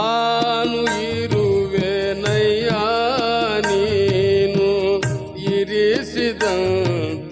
ಆನು ಇರುವೆನಯ್ಯ ನೀನು ಇರಿಸಿದಂತೆ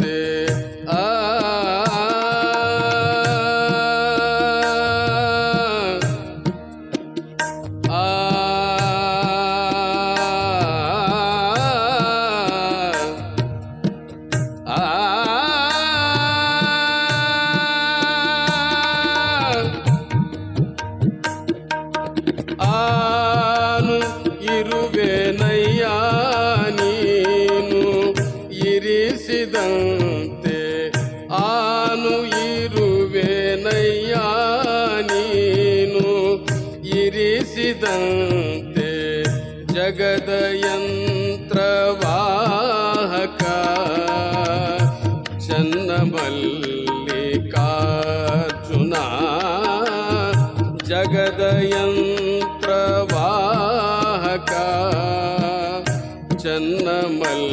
ಇರಿಸಿದಂತೆ ಆನು ಇರುವೆನಯ್ಯ ನೀನು ಇರಿಸಿದಂತೆ ಜಗದ ಯಂತ್ರವಾಹಕ ಚನ್ನಮಲ್ಲಿಕಾರ್ಜುನ ಜಗದ ಯಂತ್ರವಾಹಕ ಚನ್ನ ಮಲ್ಲಿಕಾರ್ಜುನ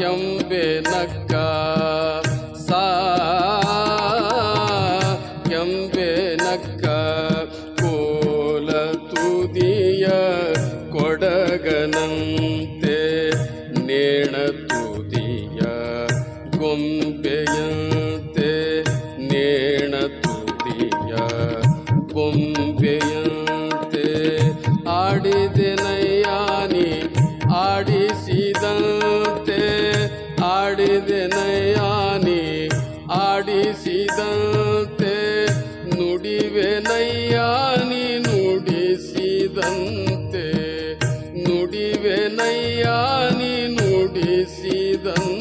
ಸಾಕ್ಯಂಬೆ ಸಾ ಸಾಕ್ಯಂಬೆ ನಕ್ಕ ಕೋಲ ತುದಿಯ ಕೊಡಗನಂತೆ ನೇಣ ತುದಿಯ ಗೊಂಬೆಯಂತೆ ನೇಣ ತುದಿಯ ಗೊಂಬೆಯಂತೆ ಆಡಿದೆನಯ್ಯಾನಿ ಆಡಿಸಿದಂತೆ ನುಡಿವೆನಯ್ಯಾನಿ ಆಡಿಸಿದಂತೆ ನುಡಿವೆನಯ್ಯಾನಿ ನುಡಿಸಿದಂತೆ ನುಡಿವೆನಯ್ಯಾನಿ ನುಡಿಸಿದಂತೆ.